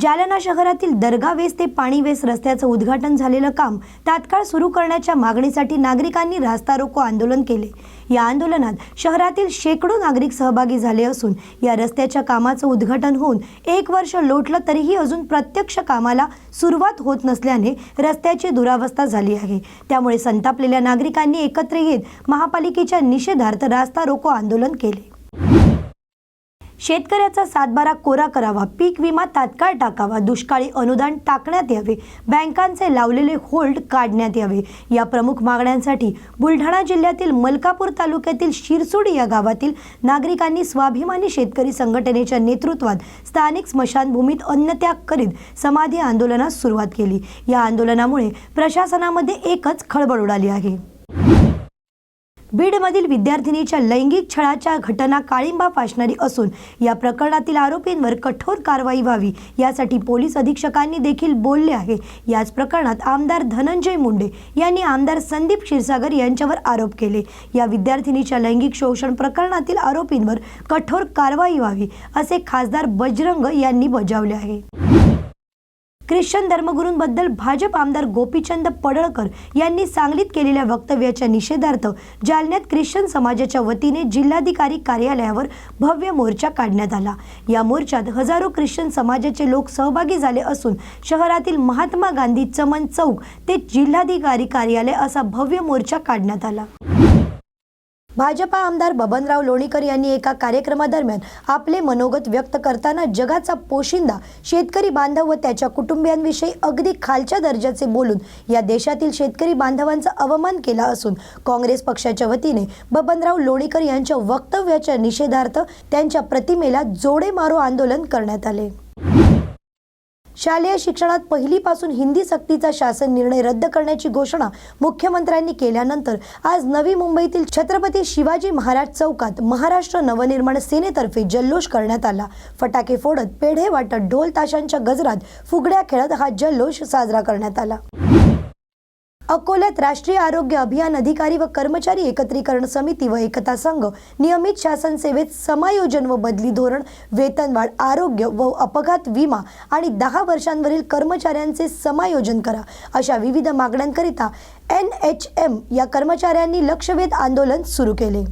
जालना शहरातील दर्गा वेस ते पाणी वेस रस्त्याचं उद्घाटन झालेलं काम तात्काळ सुरू करण्याच्या मागणीसाठी नागरिकांनी रास्ता रोको आंदोलन केले. या आंदोलनात शहरातील शेकडो नागरिक सहभागी झाले असून या रस्त्याच्या कामाचं उद्घाटन होऊन एक वर्ष लोटलं तरीही अजून प्रत्यक्ष कामाला सुरुवात होत नसल्याने रस्त्याची दुरावस्था झाली आहे. त्यामुळे संतापलेल्या नागरिकांनी एकत्र येत महापालिकेच्या निषेधार्थ रास्ता रोको आंदोलन केले. शेतकऱ्याचा सातबारा कोरा करावा पीक विमा तात्काळ टाकावा दुष्काळी अनुदान टाकण्यात यावे बँकांचे लावलेले होल्ड काढण्यात यावे. या प्रमुख मागण्यांसाठी बुलढाणा जिल्ह्यातील मलकापूर तालुक्यातील शिरसुडी या गावातील नागरिकांनी स्वाभिमानी शेतकरी संघटनेच्या नेतृत्वात स्थानिक स्मशानभूमीत अन्नत्याग करीत समाधी आंदोलनास सुरुवात केली. या आंदोलनामुळे प्रशासनामध्ये एकच खळबळ उडाली आहे. बीडमधील विद्यार्थिनीच्या लैंगिक छळाच्या घटना काळिंबा फासणारी असून या प्रकरणातील आरोपींवर कठोर कारवाई व्हावी यासाठी पोलीस अधीक्षकांनी देखील बोलले आहे. याच प्रकरणात आमदार धनंजय मुंडे यांनी आमदार संदीप क्षीरसागर यांच्यावर आरोप केले. या विद्यार्थिनीच्या लैंगिक शोषण प्रकरणातील आरोपींवर कठोर कारवाई व्हावी असे खासदार बजरंग यांनी बजावले आहे. ख्रिश्चन धर्मगुरूंबद्दल भाजप आमदार गोपीचंद पडळकर यांनी सांगलीत केलेल्या वक्तव्याच्या निषेधार्थ जालन्यात ख्रिश्चन समाजाच्या वतीने जिल्हाधिकारी कार्यालयावर भव्य मोर्चा काढण्यात आला. या मोर्चात हजारो ख्रिश्चन समाजाचे लोक सहभागी झाले असून शहरातील महात्मा गांधी चमन चौक ते जिल्हाधिकारी कार्यालय असा भव्य मोर्चा काढण्यात आला. भाजपा आमदार बबनराव लोणीकर यांनी एका कार्यक्रमादरम्यान आपले मनोगत व्यक्त करताना जगाचा पोशिंदा शेतकरी बांधव व त्याच्या कुटुंबियांविषयी अगदी खालच्या दर्जाचे बोलून या देशातील शेतकरी बांधवांचा अवमान केला असून काँग्रेस पक्षाच्या वतीने बबनराव लोणीकर यांच्या वक्तव्याच्या निषेधार्थ त्यांच्या प्रतिमेला जोडे मारो आंदोलन करण्यात आले. शालेय शिक्षणात पहिलीपासून हिंदी सक्तीचा शासन निर्णय रद्द करण्याची घोषणा मुख्यमंत्र्यांनी केल्यानंतर आज नवी मुंबईतील छत्रपती शिवाजी महाराज चौकात महाराष्ट्र नवनिर्माण सेनेतर्फे जल्लोष करण्यात आला. फटाके फोडत पेढे वाटत ढोल ताशांच्या गजरात फुगड्या खेळत हा जल्लोष साजरा करण्यात आला. अकोल्यात राष्ट्रीय आरोग्य अभियान अधिकारी व कर्मचारी एकत्रीकरण समिती व एकता संघ नियमित शासन सेवेत समायोजन व बदली धोरण वेतनवाढ आरोग्य व अपघात विमा आणि दहा वर्षांवरील कर्मचाऱ्यांचे समायोजन करा अशा विविध मागण्यांकरिता एन एच एम या कर्मचाऱ्यांनी लक्षवेध आंदोलन सुरू केले.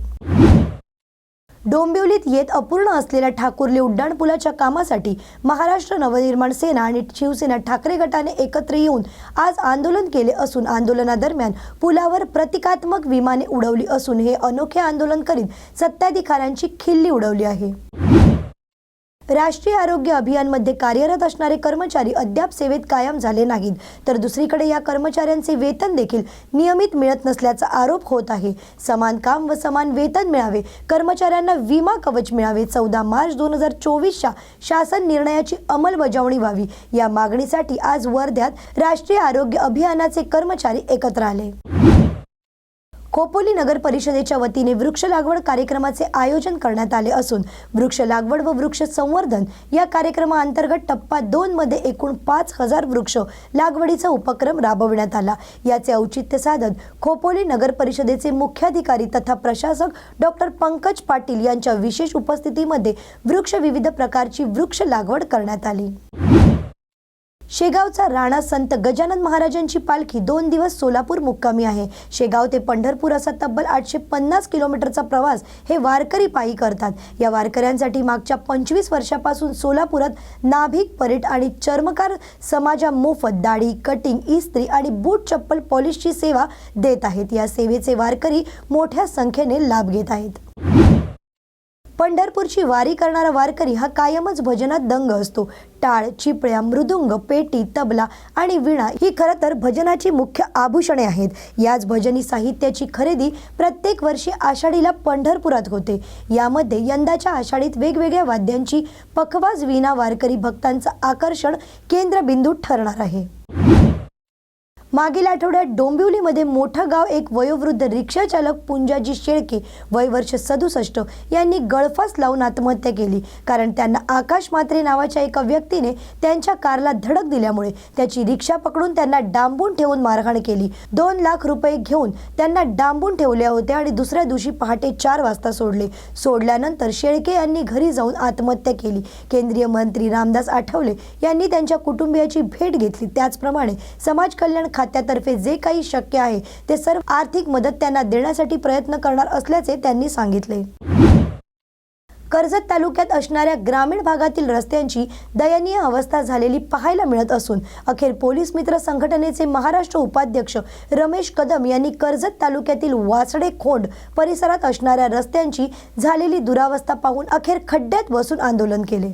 डोंबिवलीत येत अपूर्ण असलेल्या ठाकुर्ली उड्डाणपुलाच्या कामासाठी महाराष्ट्र नवनिर्माण सेना आणि शिवसेना ठाकरे गटाने एकत्र येऊन आज आंदोलन केले असून आंदोलनादरम्यान पुलावर प्रतिकात्मक विमाने उडवली असून हे अनोखे आंदोलन करीत सत्ताधिकाऱ्यांची खिल्ली उडवली आहे. राष्ट्रीय आरोग्य अभियानमध्ये कार्यरत असणारे कर्मचारी अद्याप सेवेत कायम झाले नाहीत. तर दुसरीकडे या कर्मचाऱ्यांचे वेतन देखील नियमित मिळत नसल्याचा आरोप होत आहे. समान काम व समान वेतन मिळावे कर्मचाऱ्यांना विमा कवच मिळावे चौदा मार्च दोन हजार चोवीसच्या शासन निर्णयाची अंमलबजावणी व्हावी. या मागणीसाठी आज वर्ध्यात राष्ट्रीय आरोग्य अभियानाचे कर्मचारी एकत्र आले. खोपोली नगर परिषदेच्या वतीने वृक्ष लागवड कार्यक्रमाचे आयोजन करण्यात आले असून वृक्ष लागवड व वृक्ष संवर्धन या कार्यक्रमाअंतर्गत टप्पा दोन मध्ये एकूण पाच हजार वृक्ष लागवडीचा उपक्रम राबविण्यात आला. याचे औचित्य साधत खोपोली नगर परिषदेचे मुख्याधिकारी तथा प्रशासक डॉक्टर पंकज पाटील यांच्या विशेष उपस्थितीमध्ये वृक्ष विविध प्रकारची वृक्ष लागवड करण्यात आली. शेगावचा राणा संत गजानन महाराजांची पालखी दोन दिवस सोलापूर मुक्कामी आहे. शेगाव ते पंढरपूर असा तब्बल आठशे पन्नास किलोमीटरचा प्रवास हे वारकरी पायी करतात. या वारकऱ्यांसाठी मागच्या पंचवीस वर्षापासून सोलापुरात नाभिक परेट आणि चर्मकार समाजा मोफत दाढी कटिंग इस्त्री आणि बूट चप्पल पॉलिशची सेवा देत आहेत. या सेवेचे वारकरी मोठ्या संख्येने लाभ घेत आहेत. पंढरपूरची वारी करणारा वारकरी हा कायमच भजनात दंग असतो. टाळ चिपळ्या मृदुंग पेटी तबला आणि विणा ही खरं तर भजनाची मुख्य आभूषणे आहेत. याच भजनी साहित्याची खरेदी प्रत्येक वर्षी आषाढीला पंढरपुरात होते. यामध्ये यंदाच्या आषाढीत वेगवेगळ्या वाद्यांची पखवाज विणा वारकरी भक्तांचं आकर्षण केंद्रबिंदू ठरणार आहे. मागील आठवड्यात डोंबिवलीमध्ये मोठं गाव एक वयोवृद्ध रिक्षाचालक पुंजाजी शेळके वय वर्ष सदुसष्ट यांनी गळफास लावून आत्महत्या केली. कारण त्यांना आकाश मात्रे नावाच्या एका व्यक्तीने त्यांच्या कारला धडक दिल्यामुळे त्याची रिक्षा पकडून त्यांना डांबून ठेवून मारहाण केली. दोन लाख रुपये घेऊन त्यांना डांबून ठेवल्या होत्या आणि दुसऱ्या दिवशी पहाटे चार वाजता सोडले. सोडल्यानंतर शेळके यांनी घरी जाऊन आत्महत्या केली. केंद्रीय मंत्री रामदास आठवले यांनी त्यांच्या कुटुंबियाची भेट घेतली. त्याचप्रमाणे समाज कल्याण खात्यातर्फे जे काही शक्य आहे ते सर्व आर्थिक मदत त्यांना देण्यासाठी प्रयत्न करणार असल्याचे त्यांनी सांगितले. कर्जत तालुक्यात असणाऱ्या ग्रामीण भागातील रस्त्यांची दयनीय अवस्था झालेली पाहायला मिळत असून अखेर पोलीस मित्र संघटनेचे महाराष्ट्र उपाध्यक्ष रमेश कदम यांनी कर्जत तालुक्यातील वासडे खोंड परिसरात असणाऱ्या रस्त्यांची झालेली दुरावस्था पाहून अखेर खड्ड्यात बसून आंदोलन केले.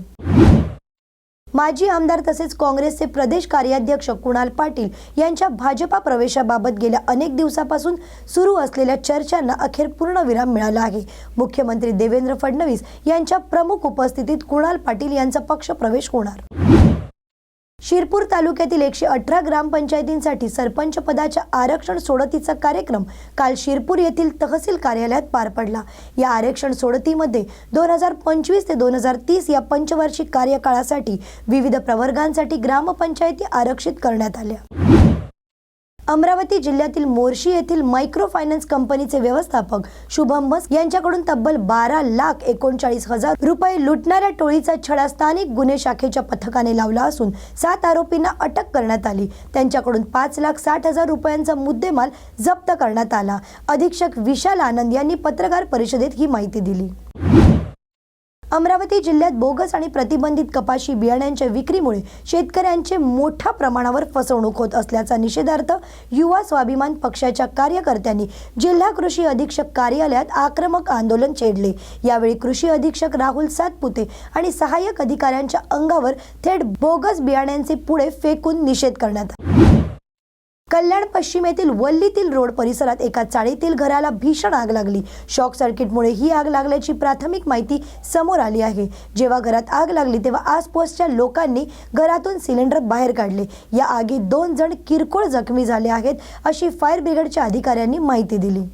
माजी आमदार तसेच काँग्रेसचे प्रदेश कार्याध्यक्ष कुणाल पाटील यांच्या भाजपा प्रवेशाबाबत गेल्या अनेक दिवसापासून सुरू असलेल्या चर्चांना अखेर पूर्णविराम मिळाला आहे. मुख्यमंत्री देवेंद्र फडणवीस यांच्या प्रमुख उपस्थितीत कुणाल पाटील यांचा पक्ष प्रवेश होणार? शिरपूर तालुक्यातील एकशे अठरा ग्रामपंचायतींसाठी सरपंच पदाच्या आरक्षण सोडतीचा कार्यक्रम काल शिरपूर येथील तहसील कार्यालयात पार पडला. या आरक्षण सोडतीमध्ये दोन हजार पंचवीस ते दोन हजार तीस या पंचवार्षिक कार्यकाळासाठी विविध प्रवर्गांसाठी ग्रामपंचायती आरक्षित करण्यात आल्या. अमरावती जिल्ह्यातील मोर्शी येथील मायक्रो फायनान्स कंपनीचे व्यवस्थापक शुभम बस यांच्याकडून तब्बल बारा लाख एकोणचाळीस हजार रुपये लुटणाऱ्या टोळीचा छडा स्थानिक गुन्हे शाखेच्या पथकाने लावला असून सात आरोपींना अटक करण्यात आली. त्यांच्याकडून पाच लाख साठ हजार रुपयांचा मुद्देमाल जप्त करण्यात आला. अधीक्षक विशाल आनंद यांनी पत्रकार परिषदेत ही माहिती दिली. अमरावती जिल्ह्यात बोगस आणि प्रतिबंधित कपाशी बियाण्यांच्या विक्रीमुळे शेतकऱ्यांचे मोठ्या प्रमाणावर फसवणूक होत असल्याचा निषेधार्थ युवा स्वाभिमान पक्षाच्या कार्यकर्त्यांनी जिल्हा कृषी अधीक्षक कार्यालयात आक्रमक आंदोलन छेडले. यावेळी कृषी अधीक्षक राहुल सातपुते आणि सहाय्यक अधिकाऱ्यांच्या अंगावर थेट बोगस बियाण्यांचे पुढे फेकून निषेध करण्यात आला. कल्याण पश्चिम येथील वल्लीतील रोड परिसरात एका चाळीतील घराला भीषण आग लागली. शॉक सर्किटमुळे ही आग लागल्याची प्राथमिक माहिती समोर आली आहे. जेव्हा घरात आग लागली तेव्हा आसपासच्या लोकांनी घरातून सिलेंडर बाहेर काढले. या आगीत दोन जण किरकोळ जखमी झाले आहेत अशी फायर ब्रिगेडच्या अधिकाऱ्यांनी माहिती दिली.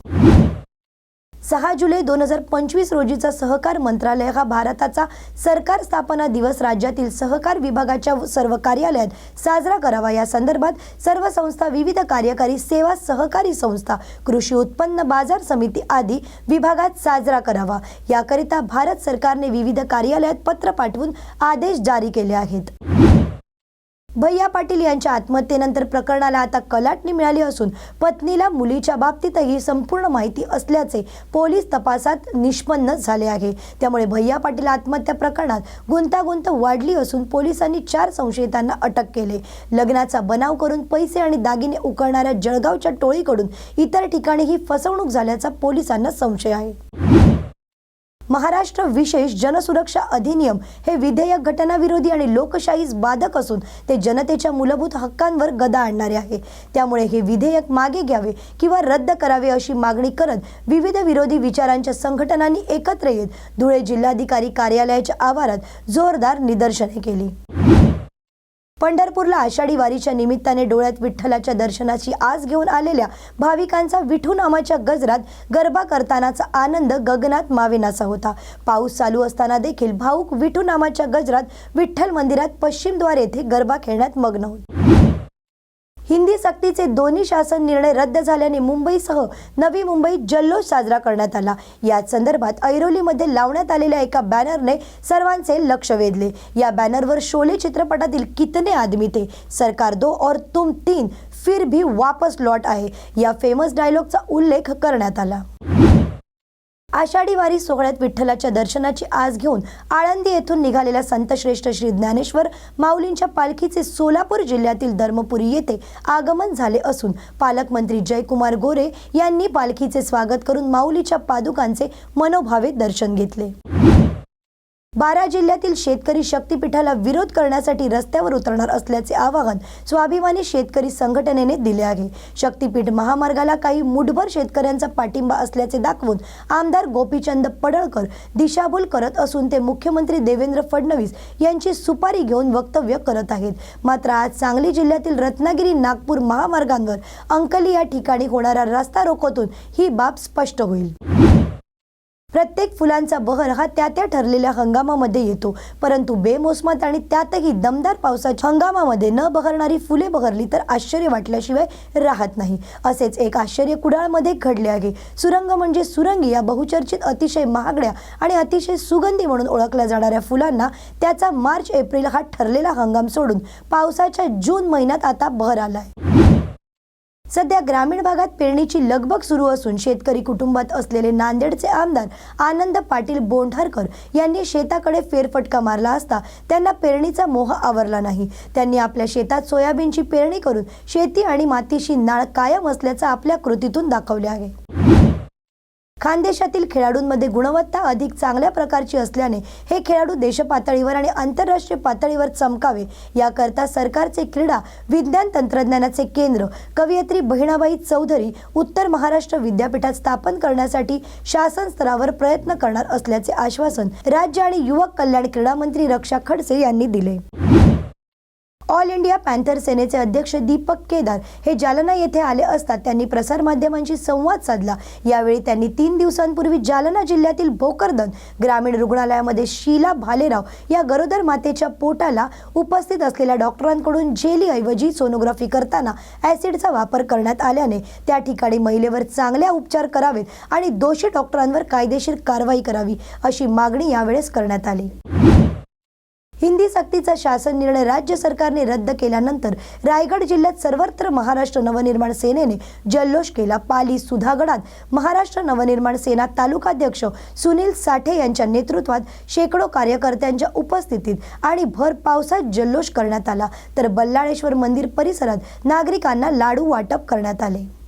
सहा जुलै दोन हजार पंचवीस रोजीचा सहकार मंत्रालय हा भारताचा सरकार स्थापना दिवस राज्यातील सहकार विभागाच्या सर्व कार्यालयात साजरा करावा. या संदर्भात सर्व संस्था विविध कार्यकारी सेवा सहकारी संस्था कृषी उत्पन्न बाजार समिती आदी विभागात साजरा करावा. याकरिता भारत सरकारने विविध कार्यालयात पत्र पाठवून आदेश जारी केले आहेत. भैया पाटील यांच्या आत्महत्येनंतर प्रकरणाला आता कलाटणी मिळाली असून पत्नीला मुलीच्या बाबतीतही संपूर्ण माहिती असल्याचे पोलीस तपासात निष्पन्न झाले आहे. त्यामुळे भैया पाटील आत्महत्या प्रकरणात गुंतागुंत वाढली असून पोलिसांनी चार संशयितांना अटक केले. लग्नाचा बनाव करून पैसे आणि दागिने उकळणाऱ्या जळगावच्या टोळीकडून इतर ठिकाणी ही फसवणूक झाल्याचा पोलिसांना संशय आहे. महाराष्ट्र विशेष जनसुरक्षा अधिनियम हे विधेयक घटनाविरोधी आणि लोकशाहीस बाधक असून ते जनतेच्या मूलभूत हक्कांवर गदा आणणारे आहे. त्यामुळे हे विधेयक मागे घ्यावे किंवा रद्द करावे अशी मागणी करत विविध विरोधी विचारांच्या संघटनांनी एकत्र येत धुळे जिल्हाधिकारी कार्यालयाच्या आवारात जोरदार निदर्शने केली. पंढरपूरला आषाढी वारीच्या निमित्ताने डोळ्यात विठ्ठलाच्या दर्शनाची आस घेऊन आलेल्या भाविकांचा विठू नामाच्या गजरात गरबा करतानाचा आनंद गगनात मावेनासा होता. पाऊस चालू असताना देखील भाऊक विठू नामाच्या गजरात विठ्ठल मंदिरात पश्चिमद्वार येथे गरबा खेळण्यात मग्न होते. हिंदी सक्तीचे दोन्ही शासन निर्णय रद्द झाल्याने मुंबईसह नवी मुंबईत जल्लोष साजरा करण्यात आला. याच संदर्भात ऐरोलीमध्ये लावण्यात आलेल्या एका बॅनरने सर्वांचे लक्ष वेधले. या बॅनरवर शोले चित्रपटातील कितने आदमी थे? सरकार दो और तुम तीन फिर भी वापस लॉट आहे या फेमस डायलॉगचा उल्लेख करण्यात आला. आषाढी वारी सोहळ्यात विठ्ठलाच्या दर्शनाची आस घेऊन आळंदी येथून निघालेल्या संतश्रेष्ठ श्री ज्ञानेश्वर माऊलींच्या पालखीचे सोलापूर जिल्ह्यातील धर्मपुरी येथे आगमन झाले असून पालकमंत्री जयकुमार गोरे यांनी पालखीचे स्वागत करून माऊलीच्या पादुकांचे मनोभावे दर्शन घेतले. बारा जिल्ह्यातील शेतकरी शक्तीपीठाला विरोध करण्यासाठी रस्त्यावर उतरणार असल्याचे आवाहन स्वाभिमानी शेतकरी संघटनेने दिले आहे. शक्तीपीठ महामार्गाला काही मुठभर शेतकऱ्यांचा पाठिंबा असल्याचे दाखवून आमदार गोपीचंद पडळकर दिशाभूल करत असून ते मुख्यमंत्री देवेंद्र फडणवीस यांची सुपारी घेऊन वक्तव्य करत आहेत. मात्र आज सांगली जिल्ह्यातील रत्नागिरी नागपूर महामार्गांवर अंकली या ठिकाणी होणाऱ्या रस्ता रोकोतून ही बाब स्पष्ट होईल. प्रत्येक फुलांचा बहर हा त्या त्या ठरलेल्या हंगामामध्ये येतो. परंतु बेमोसमात आणि त्यातही दमदार पावसाच्या हंगामामध्ये न बहरणारी फुले बहरली तर आश्चर्य वाटल्याशिवाय राहत नाही. असेच एक आश्चर्य कुडाळमध्ये घडले आहे. सुरंग म्हणजे सुरंगी या बहुचर्चित अतिशय महागड्या आणि अतिशय सुगंधी म्हणून ओळखल्या जाणाऱ्या फुलांना त्याचा मार्च एप्रिल हा ठरलेला हंगाम सोडून पावसाच्या जून महिन्यात आता बहर आला आहे सध्या ग्रामीण भागात पेरणीची लगबग सुरू असून शेतकरी कुटुंबात असलेले नांदेडचे आमदार आनंद पाटील बोंढारकर यांनी शेताकडे फेरफटका मारला असता त्यांना पेरणीचा मोह आवरला नाही. त्यांनी आपल्या शेतात सोयाबीनची पेरणी करून शेती आणि मातीशी नाळ कायम असल्याचं आपल्या कृतीतून दाखवले आहे. खानदेशातील खेळाडूंमध्ये गुणवत्ता अधिक चांगल्या प्रकारची असल्याने हे खेळाडू देशपातळीवर आणि आंतरराष्ट्रीय पातळीवर चमकावे. याकरता सरकारचे क्रीडा विज्ञान तंत्रज्ञानाचे केंद्र कवयित्री बहिणाबाई चौधरी उत्तर महाराष्ट्र विद्यापीठात स्थापन करण्यासाठी शासन स्तरावर प्रयत्न करणार असल्याचे आश्वासन राज्य आणि युवक कल्याण क्रीडा मंत्री रक्षा खडसे यांनी दिले. ऑल इंडिया पॅन्थर सेनेचे अध्यक्ष दीपक केदार हे जालना येथे आले असता त्यांनी प्रसारमाध्यमांशी संवाद साधला. यावेळी त्यांनी तीन दिवसांपूर्वी जालना जिल्ह्यातील भोकरदन ग्रामीण रुग्णालयामध्ये शीला भालेराव या गरोदर मातेच्या पोटाला उपस्थित असलेल्या डॉक्टरांकडून जेलीऐवजी सोनोग्राफी करताना ॲसिडचा वापर करण्यात आल्याने त्या ठिकाणी महिलेवर चांगल्या उपचार करावेत आणि दोषी डॉक्टरांवर कायदेशीर कारवाई करावी अशी मागणी यावेळेस करण्यात आली. हिंदी सक्तीचा शासन निर्णय राज्य सरकारने रद्द केल्यानंतर रायगड जिल्ह्यात सर्वत्र महाराष्ट्र नवनिर्माण सेनेने जल्लोष केला. पाली सुधागडात महाराष्ट्र नवनिर्माण सेना तालुकाध्यक्ष सुनील साठे यांच्या नेतृत्वात शेकडो कार्यकर्त्यांच्या उपस्थितीत आणि भर पावसात जल्लोष करण्यात आला. तर बल्लाळेश्वर मंदिर परिसरात नागरिकांना लाडू वाटप करण्यात आले.